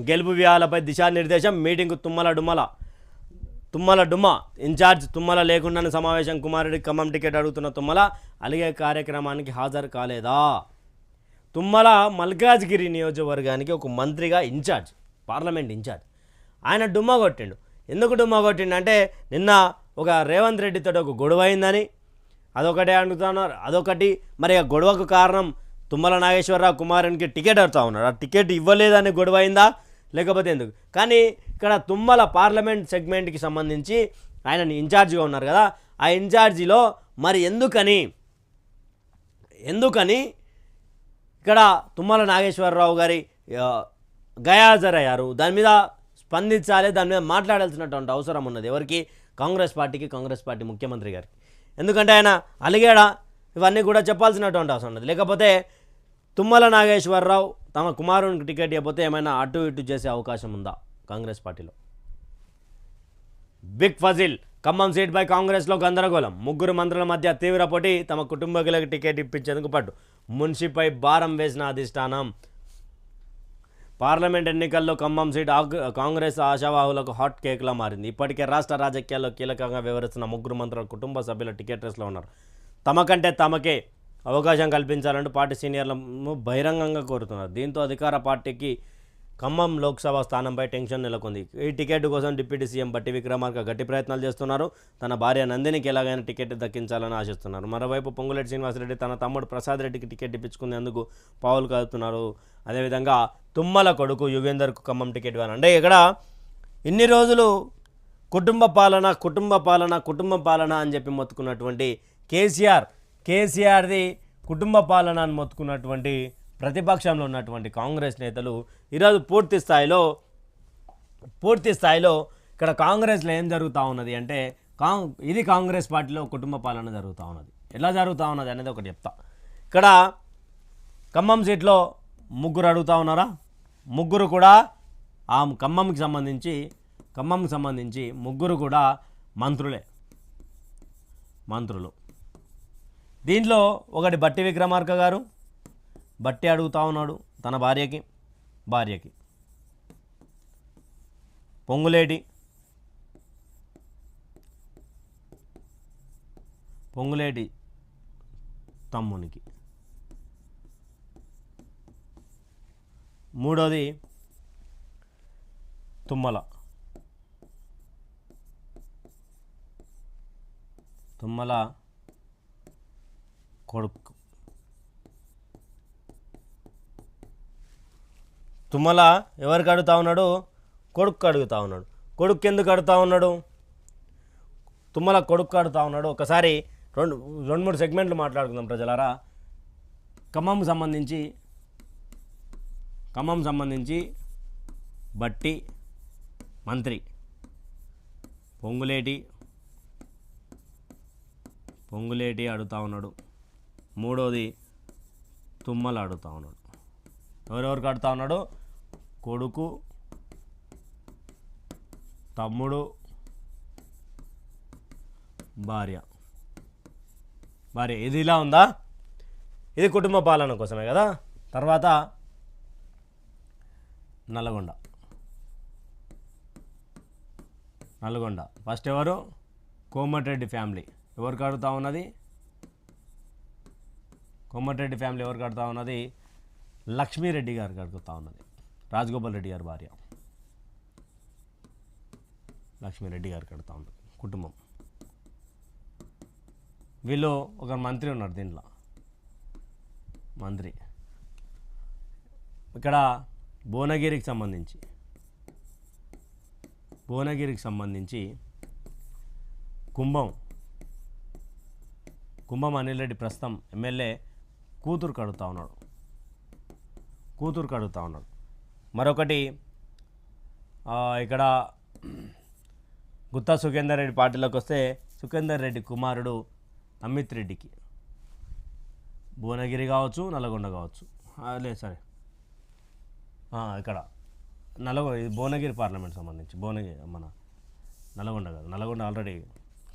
గెలుపు వ్యూహాలపై దిశానిర్దేశం మీటింగ్ తుమ్మల డుమ్మల. తుమ్మల డుమ్మ ఇన్ఛార్జ్ తుమ్మల లేకుండానే సమావేశం కుమారుడికి ఖమ్మం టికెట్ అడుగుతున్న తుమ్మల అలిగే కార్యక్రమానికి హాజరు కాలేదా? తుమ్మల మల్కాజ్గిరి నియోజకవర్గానికి ఒక మంత్రిగా ఇన్ఛార్జ్ పార్లమెంట్ ఇన్ఛార్జ్. ఆయన డుమ్మ కొట్టిండు. ఎందుకు డుమ్మ కొట్టిండు అంటే నిన్న ఒక రేవంత్ రెడ్డితో ఒక గొడవ అయిందని. అదొకటే అడుగుతున్నారు. అదొకటి. మరి ఆ గొడవకు కారణం తుమ్మల నాగేశ్వరరావు కుమారునికి టికెట్ అడుగుతా ఉన్నాడు. ఆ టికెట్ ఇవ్వలేదని గొడవ అయిందా? లేకపోతే ఎందుకు? కానీ ఇక్కడ తుమ్మల పార్లమెంట్ సెగ్మెంట్కి సంబంధించి ఆయన ఇన్ఛార్జిగా ఉన్నారు కదా ఆ ఇన్ఛార్జిలో మరి ఎందుకని ఎందుకని ఇక్కడ తుమ్మల నాగేశ్వరరావు గారి గయాజరయ్యారు? దాని మీద స్పందించాలి దాని మీద మాట్లాడాల్సినటువంటి అవసరం ఉన్నది ఎవరికి? కాంగ్రెస్ పార్టీకి కాంగ్రెస్ పార్టీ ముఖ్యమంత్రి గారికి. ఎందుకంటే ఆయన అలిగాడా? ఇవన్నీ కూడా చెప్పాల్సినటువంటి అవసరం ఉన్నది. లేకపోతే తుమ్మల నాగేశ్వరరావు తమ కుమారునికి టికెట్ ఇవ్వకపోతే ఏమైనా అటు ఇటు చేసే అవకాశం ఉందా కాంగ్రెస్ పార్టీలో? బిగ్ ఫజిల్ ఖమ్మం సీట్పై కాంగ్రెస్లో గందరగోళం. ముగ్గురు మంత్రుల మధ్య తీవ్ర పోటీ. తమ కుటుంబకులకు టికెట్ ఇప్పించేందుకు పట్టు. మున్షిపై భారం వేసిన అధిష్టానం. పార్లమెంట్ ఎన్నికల్లో ఖమ్మం సీట్ కాంగ్రెస్ ఆశావాహులకు హాట్ కేక్లా మారింది. ఇప్పటికే రాష్ట్ర రాజకీయాల్లో కీలకంగా వ్యవహరిస్తున్న ముగ్గురు మంత్రుల కుటుంబ సభ్యుల టికెట్ రేస్లో ఉన్నారు. తమకంటే తమకే అవకాశం కల్పించాలంటూ పార్టీ సీనియర్లను బహిరంగంగా కోరుతున్నారు. దీంతో అధికార పార్టీకి ఖమ్మం లోక్సభ స్థానంపై టెన్షన్ నెలకొంది. ఈ టికెట్ కోసం డిప్యూటీ సీఎం బట్టి విక్రమార్క గట్టి ప్రయత్నాలు చేస్తున్నారు. తన భార్య నందినికి ఎలాగైనా టికెట్ దక్కించాలని ఆశిస్తున్నారు. మరోవైపు పొంగులేటి శ్రీనివాసరెడ్డి తన తమ్ముడు ప్రసాద్ రెడ్డికి టికెట్ ఇప్పించుకునేందుకు పావులు కదుతున్నారు. అదేవిధంగా తుమ్మల కొడుకు యుగేందర్కు ఖమ్మం టికెట్ ఇవ్వాలి అంటే ఇక్కడ ఇన్ని రోజులు కుటుంబ పాలన కుటుంబ పాలన కుటుంబ పాలన అని చెప్పి మొత్తుకున్నటువంటి కేసీఆర్ కేసీఆర్ది కుటుంబ పాలన అని మొత్తుకున్నటువంటి ప్రతిపక్షంలో ఉన్నటువంటి కాంగ్రెస్ నేతలు ఈరోజు పూర్తి స్థాయిలో పూర్తి స్థాయిలో ఇక్కడ కాంగ్రెస్లో ఏం జరుగుతూ ఉన్నది అంటే కాంగ్ ఇది కాంగ్రెస్ పార్టీలో కుటుంబ పాలన జరుగుతూ ఉన్నది. ఎలా జరుగుతూ ఉన్నది అనేది ఒకటి చెప్తా. ఇక్కడ ఖమ్మం సీట్లో ముగ్గురు అడుగుతా ఉన్నారా? ముగ్గురు కూడా ఆ ఖమ్మంకి సంబంధించి ఖమ్మంకి సంబంధించి ముగ్గురు కూడా మంత్రులే. మంత్రులు. దీంట్లో ఒకటి బట్టి విక్రమార్క గారు బట్టి అడుగుతా ఉన్నాడు తన భార్యకి భార్యకి. పొంగులేటి పొంగులేటి తమ్మునికి. మూడోది తుమ్మల. తుమ్మల కొడుకు. తుమ్మల ఎవరికి అడుగుతా ఉన్నాడు? కొడుకు అడుగుతా ఉన్నాడు. కొడుకు ఎందుకు అడుగుతా ఉన్నాడు? తుమ్మల కొడుకు అడుగుతా ఉన్నాడు. ఒకసారి రెండు రెండు మూడు సెగ్మెంట్లు మాట్లాడుకుందాం ప్రజలారా. ఖమ్మం సంబంధించి ఖమ్మం సంబంధించి బట్టి మంత్రి పొంగులేటి పొంగులేటి అడుగుతా ఉన్నాడు. మూడోది తుమ్మలు అడుగుతా ఉన్నాడు. ఎవరెవరికి అడుగుతా ఉన్నాడు? కొడుకు తమ్ముడు భార్య. భార్య. ఇది ఇలా ఉందా? ఇది కుటుంబ పాలన కోసమే కదా? తర్వాత నల్గొండ. నల్గొండ. ఫస్ట్ ఎవరు? కోమటిరెడ్డి ఫ్యామిలీ. ఎవరికి అడుగుతా ఉన్నది? కొమ్మటిరెడ్డి ఫ్యామిలీ ఎవరు కడతా ఉన్నది? లక్ష్మీరెడ్డి గారు అడుగుతా ఉన్నది. రాజగోపాల్ రెడ్డి గారి భార్య. లక్ష్మీరెడ్డి గారు కడతా ఉన్నది. కుటుంబం. వీళ్ళు ఒక మంత్రి ఉన్నారు దీంట్లో. మంత్రి. ఇక్కడ భువనగిరికి సంబంధించి. భువనగిరికి సంబంధించి కుంభం. కుంభం అనిల్ రెడ్డి ప్రస్తుతం ఎమ్మెల్యే కూతురు కడుగుతా ఉన్నాడు. కూతురు కడుగుతా ఉన్నాడు. మరొకటి ఇక్కడ గుత్తా సుఖేందర్ రెడ్డి పార్టీలోకి వస్తే సుఖేందర్ రెడ్డి కుమారుడు అమిత్ రెడ్డికి. భువనగిరి కావచ్చు నల్గొండ కావచ్చు. లేదు సరే. ఇక్కడ. నల్గొండ ఇది భువనగిరి పార్లమెంట్ సంబంధించి భువనగిరి మన నల్గొండ కాదు నల్గొండ ఆల్రెడీ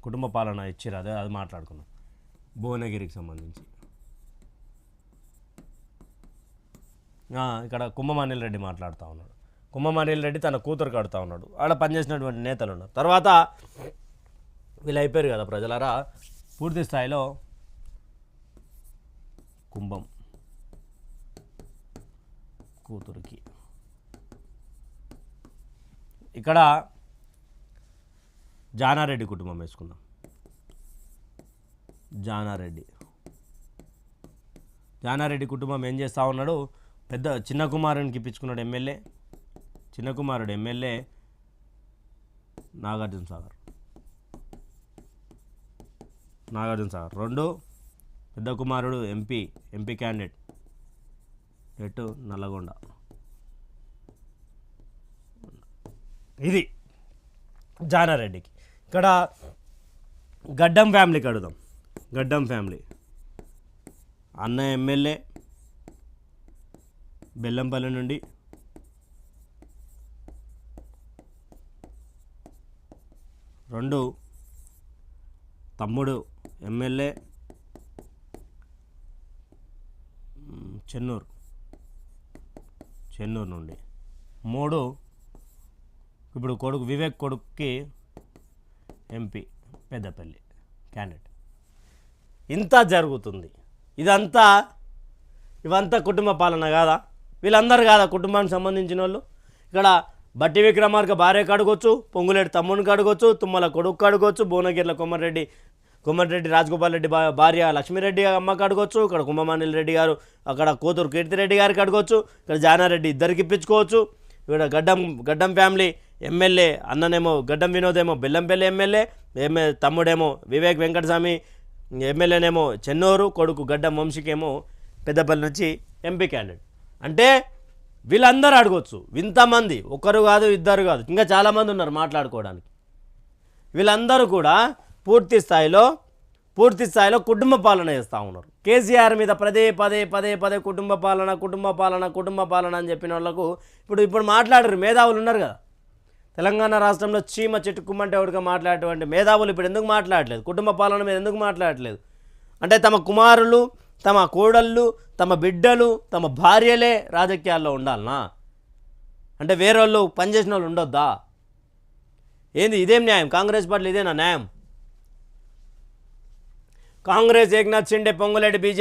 కుటుంబ పాలన ఇచ్చిరు అదే అది మాట్లాడుకున్నాం. భువనగిరికి సంబంధించి. ఇక్కడ కుంభమానిల్ రెడ్డి మాట్లాడుతూ ఉన్నాడు. కుంభమానిల్ రెడ్డి తన కూతురు కడుతూ ఉన్నాడు. ఆడ పనిచేసినటువంటి నేతలు ఉన్నారు. తర్వాత వీళ్ళు అయిపోయారు కదా ప్రజలారా? పూర్తి స్థాయిలో కుంభం కూతురికి. ఇక్కడ జానారెడ్డి కుటుంబం వేసుకుందాం. జానారెడ్డి. జానారెడ్డి కుటుంబం ఏం చేస్తూ ఉన్నాడు? పెద్ద చిన్న కుమారునికి ఇప్పించుకున్నాడు ఎమ్మెల్యే చిన్న కుమారుడు ఎమ్మెల్యే నాగార్జున సాగర్. నాగార్జున సాగర్. రెండు పెద్ద కుమారుడు ఎంపీ ఎంపీ క్యాండిడేట్. ఎటు? నల్లగొండ. ఇది జానారెడ్డికి. ఇక్కడ గడ్డం ఫ్యామిలీకి అడుగుదాం. గడ్డం ఫ్యామిలీ. అన్న ఎమ్మెల్యే బెల్లంపల్లి నుండి. రెండు తమ్ముడు ఎమ్మెల్యే చెన్నూరు. చెన్నూరు నుండి. మూడు ఇప్పుడు కొడుకు వివేక్ కొడుకుకి ఎంపీ పెద్దపల్లి క్యాండిడేట్. ఇంత జరుగుతుంది. ఇదంతా ఇవంతా కుటుంబ పాలన కాదా? వీళ్ళందరూ కాదా కుటుంబానికి సంబంధించిన వాళ్ళు? ఇక్కడ బట్టి విక్రమార్క భార్య కడుగొచ్చు పొంగులేటి తమ్ముడిని కడుగొచ్చు తుమ్మల కొడుకు అడగొచ్చు భువనగిరిల కొమ్మరెడ్డి కొమ్మరెడ్డి రాజగోపాల్ రెడ్డి భార్య లక్ష్మీరెడ్డి అమ్మకి కడుగొచ్చు ఇక్కడ కుంభమానిల్ రెడ్డి గారు అక్కడ కూతురు కీర్తిరెడ్డి గారికి అడగొచ్చు ఇక్కడ జానారెడ్డి ఇద్దరికి ఇప్పించుకోవచ్చు ఇక్కడ గడ్డం గడ్డం ఫ్యామిలీ ఎమ్మెల్యే అన్ననేమో గడ్డం వినోద్ ఏమో బెల్లంపల్లి ఎమ్మెల్యే ఎమ్మె తమ్ముడేమో వివేక్ వెంకటస్వామి ఎమ్మెల్యేనేమో చెన్నూరు కొడుకు గడ్డం వంశీకేమో పెద్దపల్లి నుంచి ఎంపీ క్యాండిడేట్. అంటే వీళ్ళందరూ అడగొచ్చు. ఇంతమంది. ఒకరు కాదు ఇద్దరు కాదు. ఇంకా చాలామంది ఉన్నారు మాట్లాడుకోవడానికి. వీళ్ళందరూ కూడా పూర్తి స్థాయిలో పూర్తి స్థాయిలో కుటుంబ పాలన చేస్తూ ఉన్నారు. కేసీఆర్ మీద పదే పదే పదే పదే కుటుంబ పాలన కుటుంబ పాలన కుటుంబ పాలన అని చెప్పిన వాళ్ళకు ఇప్పుడు ఇప్పుడు మాట్లాడరు. మేధావులు ఉన్నారు కదా. తెలంగాణ రాష్ట్రంలో చీమ చెట్టుకుమ్మంటే ఎవరిగా మాట్లాడేటువంటి మేధావులు ఇప్పుడు ఎందుకు మాట్లాడలేదు? కుటుంబ పాలన మీద ఎందుకు మాట్లాడలేదు? అంటే తమ కుమారులు తమ కోడళ్ళు తమ బిడ్డలు తమ భార్యలే రాజకీయాల్లో ఉండాలనా? అంటే వేరే వాళ్ళు పనిచేసిన వాళ్ళు ఉండొద్దా? ఏంది ఇదేం న్యాయం? కాంగ్రెస్ పార్టీలు ఇదేనా న్యాయం? కాంగ్రెస్ ఏక్నాథ్ షిండే పొంగులేటి బీజేపీ